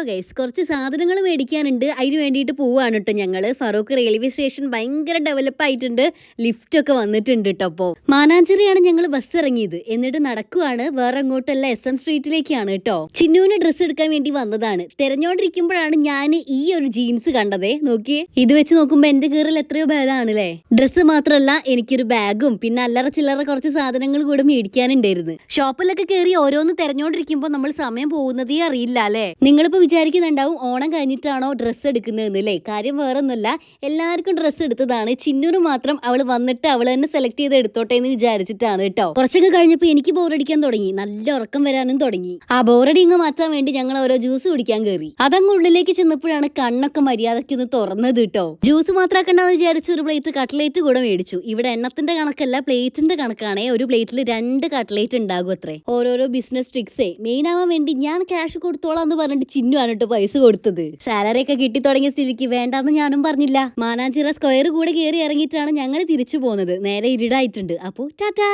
Hello guys കുറച്ച് സാധനങ്ങൾ മേടിക്കാനുണ്ട്. അതിന് വേണ്ടിയിട്ട് പോവാണ് കേട്ടോ ഞങ്ങൾ ഫറൂഖ് റെയിൽവേ സ്റ്റേഷൻ ഭയങ്കര ഡെവലപ്പ് ആയിട്ടുണ്ട്. ലിഫ്റ്റ് ഒക്കെ വന്നിട്ടുണ്ട് കേട്ടോ അപ്പോൾ മാനാഞ്ചേരിയാണ് ഞങ്ങൾ ബസ് ഇറങ്ങിയത്. എന്നിട്ട് നടക്കുവാണ്. വേറെ അങ്ങോട്ടല്ല എസ് എം സ്ട്രീറ്റിലേക്കാണ് കേട്ടോ ചിന്നുവിന് ഡ്രസ്സ് എടുക്കാൻ വേണ്ടി വന്നതാണ്. തെരഞ്ഞോണ്ടിരിക്കുമ്പോഴാണ് ഞാൻ ഈ ഒരു ജീൻസ് കണ്ടതേ. നോക്കിയേ. ഇത് വെച്ച് നോക്കുമ്പോൾ എന്റെ കീറിൽ എത്രയോ ഭേദമാണ് അല്ലേ ഡ്രസ്സ് മാത്രമല്ല എനിക്കൊരു ബാഗും. പിന്നെ അല്ലറ ചില്ലറ കുറച്ച് സാധനങ്ങൾ കൂടെ മേടിക്കാനുണ്ടായിരുന്നു. ഷോപ്പിലൊക്കെ കയറി ഓരോന്ന് തിരഞ്ഞോണ്ടിരിക്കുമ്പോൾ നമ്മൾ സമയം പോകുന്നതേ അറിയില്ല അല്ലേ നിങ്ങളിപ്പോ വിചാരിക്കുന്നുണ്ടാവും ഓണം കഴിഞ്ഞിട്ടാണോ ഡ്രസ്സ് എടുക്കുന്നതെന്ന് അല്ലേ കാര്യം വേറൊന്നുമല്ല എല്ലാവർക്കും ഡ്രസ്സ് എടുത്തതാണ്. ചിന്നൂര് മാത്രം അവൾ വന്നിട്ട് അവൾ തന്നെ സെലക്ട് ചെയ്ത് എടുത്തോട്ടെ എന്ന് വിചാരിച്ചിട്ടാണ് കേട്ടോ. കുറച്ചൊക്കെ കഴിഞ്ഞപ്പോൾ എനിക്ക് ബോറടിക്കാൻ തുടങ്ങി. നല്ല ഉറക്കം വരാനും തുടങ്ങി. ആ ബോറടി ഇങ്ങ് മാറ്റാൻ വേണ്ടി ഞങ്ങൾ ഓരോ ജ്യൂസ് കുടിക്കാൻ കയറി. അതങ്ങ് ഉള്ളിലേക്ക് ചെന്നപ്പോഴാണ് കണ്ണൊക്കെ മര്യാദയ്ക്ക് ഒന്ന് തുറന്നത് കേട്ടോ. ജ്യൂസ് മാത്രമാക്കണ്ടെന്ന് വിചാരിച്ച് ഒരു പ്ലേറ്റ് കട്ട്ലേറ്റ് കൂടെ മേടിച്ചു. ഇവിടെ എണ്ണത്തിന്റെ കണക്കല്ല പ്ലേറ്റിന്റെ കണക്കാണേ. ഒരു പ്ലേറ്റിൽ രണ്ട് കട്ട്ലേറ്റ് ഉണ്ടാകും അത്രേ. ഓരോരോ ബിസിനസ് ട്രിക്സേ മെയിൻ ആവാൻ വേണ്ടി ഞാൻ ക്യാഷ് കൊടുത്തോളാം എന്ന് പറഞ്ഞിട്ട് കേട്ടോ പൈസ കൊടുത്തത്. സാലറി ഒക്കെ കിട്ടി തുടങ്ങിയ സ്ഥിതിക്ക് വേണ്ടാന്ന് ഞാനും പറഞ്ഞില്ല. മാനാഞ്ചിറ സ്ക്വയർ കൂടെ കയറി ഇറങ്ങിയിട്ടാണ് ഞങ്ങൾ തിരിച്ചു പോകുന്നത് നേരെ ഇരുടായിട്ടുണ്ട്. അപ്പോ ടാറ്റാ